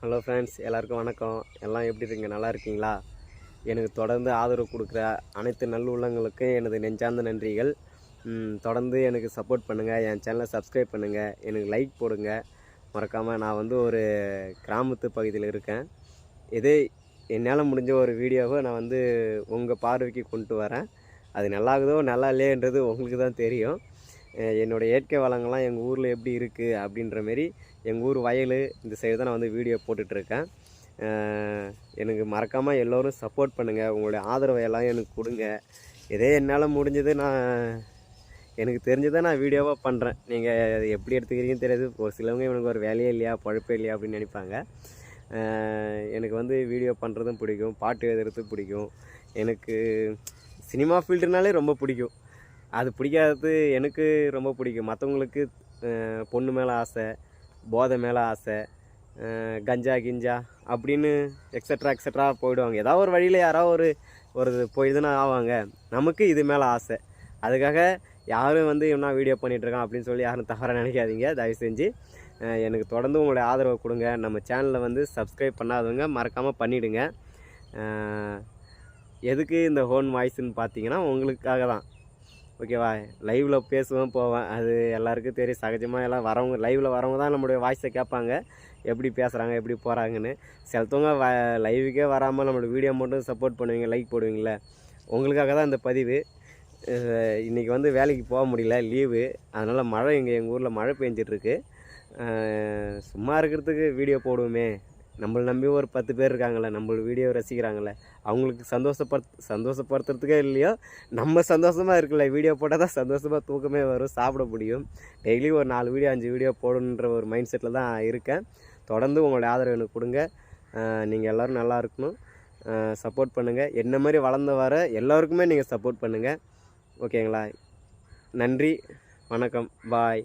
Hello friends எல்லாருக்கும் வணக்கம். எல்லாம் எப்படி இருக்கீங்க? நல்லா இருக்கீங்களா? எனக்கு தொடர்ந்து ஆதரவு கொடுக்குற அனைத்து நல்லுள்ளங்களுக்கும் எனது நெஞ்சார்ந்த நன்றிகள். தொடர்ந்து எனக்கு சப்போர்ட் பண்ணுங்கள் என் சேனலை சப்ஸ்கிரைப் பண்ணுங்கள் எனக்கு லைக் போடுங்க. மறக்காமல் நான் வந்து ஒரு கிராமத்து பகுதியில் இருக்கேன். இதே என்னால் முடிஞ்ச ஒரு வீடியோவை நான் வந்து உங்கள் பார்வைக்கு கொண்டு வரேன். அது நல்லாகுதோ நல்லா இல்லையன்றது உங்களுக்கு தான் தெரியும். என்னுடைய இயற்கை வளங்கள்லாம் எங்கள் ஊரில் எப்படி இருக்குது அப்படின்ற மாரி எங்கள் ஊர் வயல் இந்த சைடு தான் நான் வந்து வீடியோ போட்டுட்ருக்கேன். எனக்கு மறக்காமல் எல்லோரும் சப்போர்ட் பண்ணுங்கள் உங்களுடைய ஆதரவை எல்லாம் எனக்கு கொடுங்க. இதே என்னால் முடிஞ்சது நான் எனக்கு தெரிஞ்சதை நான் வீடியோவாக பண்ணுறேன் நீங்கள் எப்படி எடுத்துக்கிறீங்கன்னு தெரியாது. ஒரு சிலவங்க இவனுக்கு ஒரு வேலையே இல்லையா பழப்பே இல்லையா அப்படின்னு நினைப்பாங்க. எனக்கு வந்து வீடியோ பண்ணுறதும் பிடிக்கும். பாட்டு எழுதுறதும் பிடிக்கும். எனக்கு சினிமா ஃபீல்டுனாலே ரொம்ப பிடிக்கும். அது பிடிக்காதது எனக்கு ரொம்ப பிடிக்கும். மற்றவங்களுக்கு பொண்ணு மேலே ஆசை போதை மேலே ஆசை கஞ்சா கிஞ்சா அப்படின்னு எக்ஸட்ரா எக்ஸட்ரா போயிடுவாங்க. ஏதாவது ஒரு வழியில் யாராவது ஒரு ஒரு போய் இதுனா ஆவாங்க. நமக்கு இது மேலே ஆசை. அதுக்காக யாரும் வந்து இவனா வீடியோ பண்ணிகிட்ருக்கான் அப்படின்னு சொல்லி யாரும் தவறாக நினைக்காதீங்க. தயவு செஞ்சு எனக்கு தொடர்ந்து உங்களுடைய ஆதரவை கொடுங்க. நம்ம சேனலை வந்து சப்ஸ்கிரைப் பண்ணாதவங்க மறக்காமல் பண்ணிவிடுங்க எதுக்கு இந்த ஹோன் வாய்ஸ்ன்னு பார்த்தீங்கன்னா உங்களுக்காக தான் ஓகேவா? லைவில் பேசுவேன் போவேன். அது எல்லாருக்கும் தெரியும். சகஜமாக எல்லாம் வரவங்க லைவில் வரவங்க தான் நம்மளுடைய வாய்ஸை கேட்பாங்க. எப்படி பேசுகிறாங்க எப்படி போகிறாங்கன்னு சிலத்தவங்க வ லைவுக்கே வராமல் நம்மளோட வீடியோ மட்டும் சப்போர்ட் பண்ணுவீங்க லைக் போடுவீங்களே உங்களுக்காக தான் இந்த பதிவு. இன்றைக்கி வந்து வேலைக்கு போக முடியல லீவு அதனால் மழை இங்கே எங்கள் ஊரில் மழை பெஞ்சிட்ருக்கு சும்மா இருக்கிறதுக்கு வீடியோ போடுவோமே. நம்மளை நம்பி ஒரு பத்து பேர் இருக்காங்களே நம்மள வீடியோ ரசிக்கிறாங்களே அவங்களுக்கு சந்தோஷப்படுத்த சந்தோஷப்படுத்துறதுக்கே இல்லையோ நம்ம சந்தோஷமாக இருக்குல்ல வீடியோ போட்டால் தான் சந்தோஷமாக தூக்கமே வரும் சாப்பிட முடியும். டெய்லி ஒரு நாலு வீடியோ அஞ்சு வீடியோ போடணுன்ற ஒரு மைண்ட் செட்டில் தான் இருக்கேன். தொடர்ந்து உங்களுடைய ஆதரவு எனக்கு கொடுங்க. நீங்கள் எல்லோரும் நல்லா இருக்கணும். சப்போர்ட் பண்ணுங்கள் என்ன மாதிரி வளர்ந்து வர எல்லாருக்குமே நீங்கள் சப்போர்ட் பண்ணுங்கள் ஓகேங்களா நன்றி. வணக்கம். பாய்